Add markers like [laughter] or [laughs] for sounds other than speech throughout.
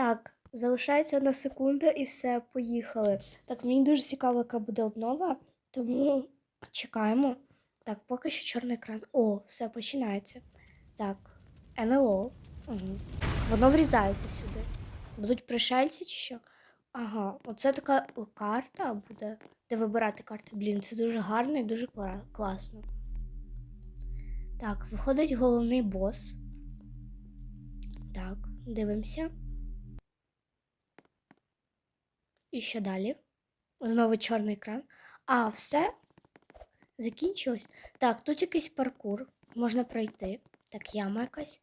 Так, залишається одна секунда і все, поїхали. Так, мені дуже цікаво, яка буде обнова, тому чекаємо. Так, поки що чорний екран. О, все починається. Так, НЛО. Угу. Воно врізається сюди. Будуть пришельці чи що? Ага, оце така карта буде, де вибирати карти. Блін, це дуже гарно і дуже класно. Так, виходить головний бос. Так, дивимося. І що далі? Знову чорний екран. А, все. Закінчилось. Так, тут якийсь паркур. Можна пройти. Так, яма якась.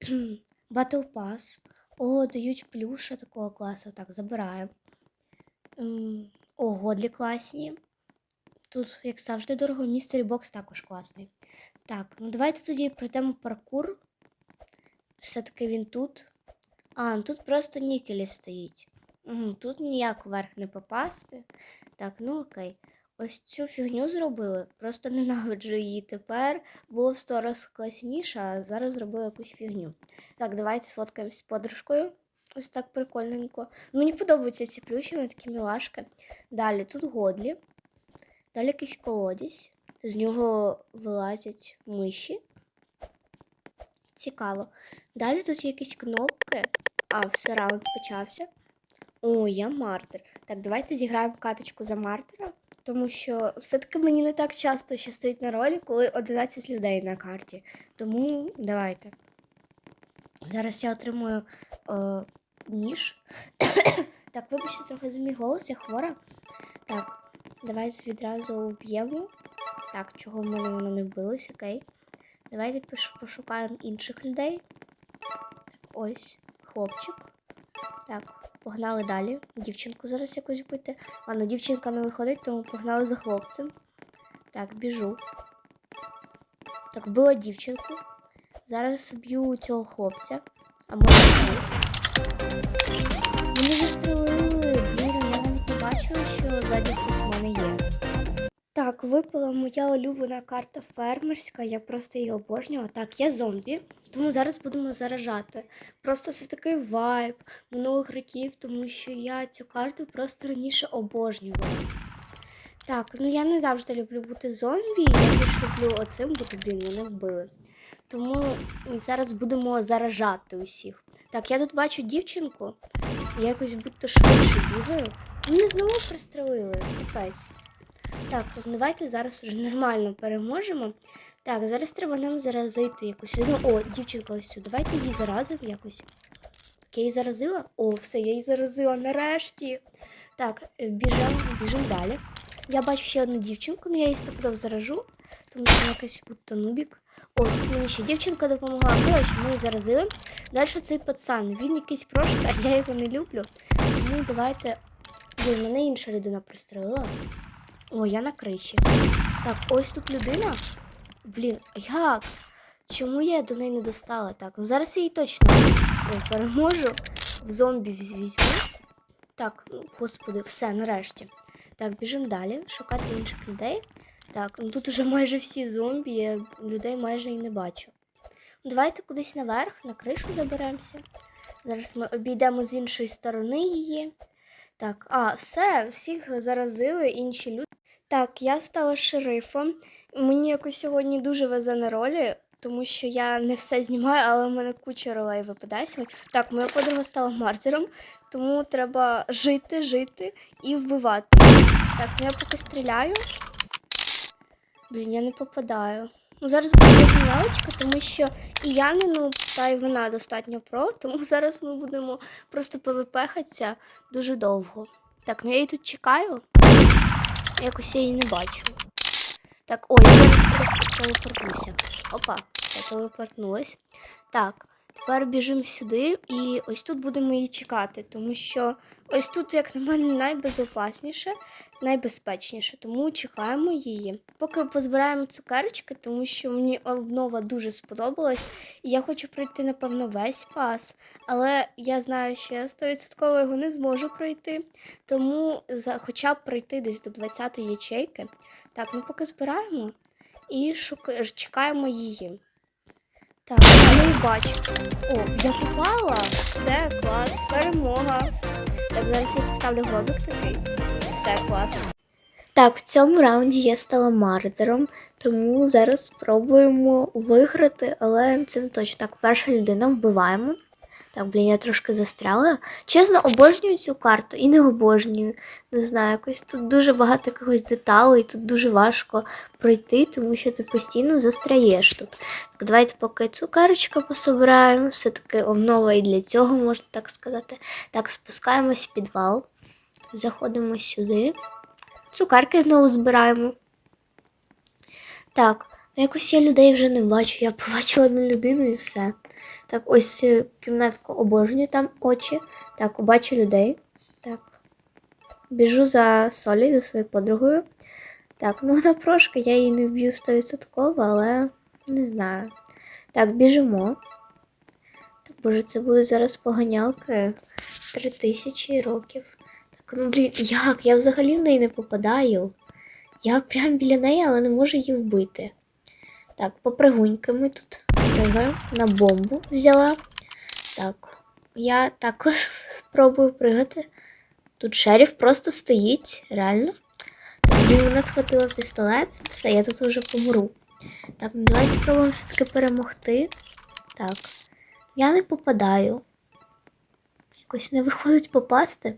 [clears throat] Батл пас. О, дають плюша такого класу. Так, забираємо. О, годлі класні. Тут, як завжди, дорого. Містері бокс також класний. Так, ну давайте тоді пройдемо паркур. Все-таки він тут. А, ну тут просто нікелі стоїть. Тут ніяк вверх не попасти. Так, ну окей. Ось цю фігню зробили. Просто ненавиджу її тепер. Було в сто раз класніше, а зараз зробили якусь фігню. Так, давайте сфоткаємось з подружкою. Ось так прикольненько. Мені подобаються ці плюші, вони такі мілашки. Далі тут годлі. Далі якийсь колодязь. З нього вилазять миші. Цікаво. Далі тут є якісь кнопки. А, все раунд почався. О, я мартир. Так, давайте зіграємо каточку за мартира, тому що все-таки мені не так часто щастить на ролі, коли 11 людей на карті. Тому давайте. Зараз я отримую е, ніж. [coughs] так, вибачте, трохи за мій голос, я хвора. Так, давайте відразу вб'ємо. Так, чого в мене воно не вбилось, окей. Давайте пошукаємо інших людей. Ось, хлопчик. Так, погнали далі. Дівчинку зараз якось вбити. Ладно, дівчинка не виходить, тому погнали за хлопцем. Так, біжу. Так, вбила дівчинку. Зараз б'ю цього хлопця. А може ні. Вони застрелили. Блін, я навіть не бачила, що ззаді хтось в мене є. Так, випала моя улюблена карта фермерська, я просто її обожнювала. Так, я зомбі, тому зараз будемо заражати. Просто це такий вайб минулих років, тому що я цю карту просто раніше обожнювала. Так, ну я не завжди люблю бути зомбі, я більш люблю оцим бути, блін, мене вбили. Тому зараз будемо заражати усіх. Так, я тут бачу дівчинку, я якось будто швидше бігаю. Мене знову пристрелили, капець. Так, ну давайте зараз уже нормально переможемо. Так, зараз треба нам заразити якусь людину. О, дівчинка ось цю. Давайте її заразимо якось. Так, я її заразила? О, все, я її заразила нарешті. Так, е, біжимо, біжимо далі. Я бачу ще одну дівчинку, але я її стопудов заражу, тому що якась будто нубік. О, тут мені ще дівчинка допомогла. Коротше, ми її заразили. Далі цей пацан. Він якийсь прошка, [laughs] я його не люблю. Тому давайте. Блін, мене інша людина пристрелила. О, я на криші. Так, ось тут людина. Блін, як? Чому я до неї не достала? Так, ну зараз я її точно переможу. В зомбі віз- візьму. Так, ну, господи, все, нарешті. Так, біжимо далі, шукати інших людей. Так, ну тут уже майже всі зомбі, я людей майже і не бачу. Давайте кудись наверх, на кришу заберемося. Зараз ми обійдемо з іншої сторони її. Так, а, все, всіх заразили інші люди. Так, я стала шерифом. Мені якось сьогодні дуже везе на ролі, тому що я не все знімаю, але в мене куча ролей випадає сьогодні. Так, моя подруга стала мартиром, тому треба жити, жити і вбивати. Так, ну я поки стріляю. Блін, я не попадаю. Ну, зараз буде гімнялочка, тому що і я не ну, та й вона достатньо про, тому [laughs] зараз ми будемо просто повипехатися дуже довго. Так, ну я її тут чекаю. Якось я її не бачу. Так, ой, я телепортнуся. Опа, я телепортнулась. Так, тепер біжимо сюди і ось тут будемо її чекати, тому що ось тут, як на мене, найбезопасніше, найбезпечніше, тому чекаємо її. Поки позбираємо цукерочки, тому що мені обнова дуже сподобалась, і я хочу пройти, напевно, весь пас, але я знаю, що я 100% його не зможу пройти. Тому хоча б пройти десь до 20-ї ячейки. Так, ми поки збираємо і шука... чекаємо її. Так, я її бачу. О, я попала. Все, клас, перемога. Так, зараз я поставлю гробик такий. Все, клас. Так, в цьому раунді я стала мардером, тому зараз спробуємо виграти, але це не точно. Так, перша людина вбиваємо. Так, блін, я трошки застряла. Чесно, обожнюю цю карту і не обожнюю. Не знаю, якось тут дуже багато якихось деталей, тут дуже важко пройти, тому що ти постійно застряєш тут. Так, давайте поки цукерочка пособираємо. Все-таки обнова і для цього, можна так сказати. Так, спускаємось в підвал, заходимо сюди. Цукерки знову збираємо. Так, ну якось я людей вже не бачу. Я побачила одну людину і все. Так, ось е, кімнатку обожнюю, там очі. Так, бачу людей. Так. Біжу за Солі, за своєю подругою. Так, ну [laughs] вона прошка, я її не вб'ю 100%, але не знаю. Так, біжимо. Так, боже, це будуть зараз поганялки. Три тисячі років. Так, ну блін, як? Я взагалі в неї не попадаю. Я прям біля неї, але не можу її вбити. Так, попригуньками тут пригаю. На бомбу взяла. Так, я також [laughs] спробую пригати. Тут шеріф просто стоїть, реально. Блін, вона схватила пістолет. Все, я тут вже помру. Так, ну давайте спробуємо все-таки перемогти. Так. Я не попадаю. Якось не виходить попасти.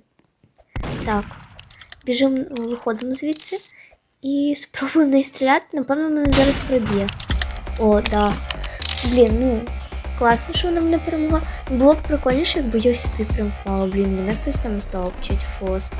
Так. Біжимо, виходимо звідси. І спробуємо в неї стріляти. Напевно, мене зараз приб'є. О, да. Блін, ну, класно, що вона мене перемогла. Було б прикольніше, якби сюди прям впала. Блін, мене хтось там топчить, фос.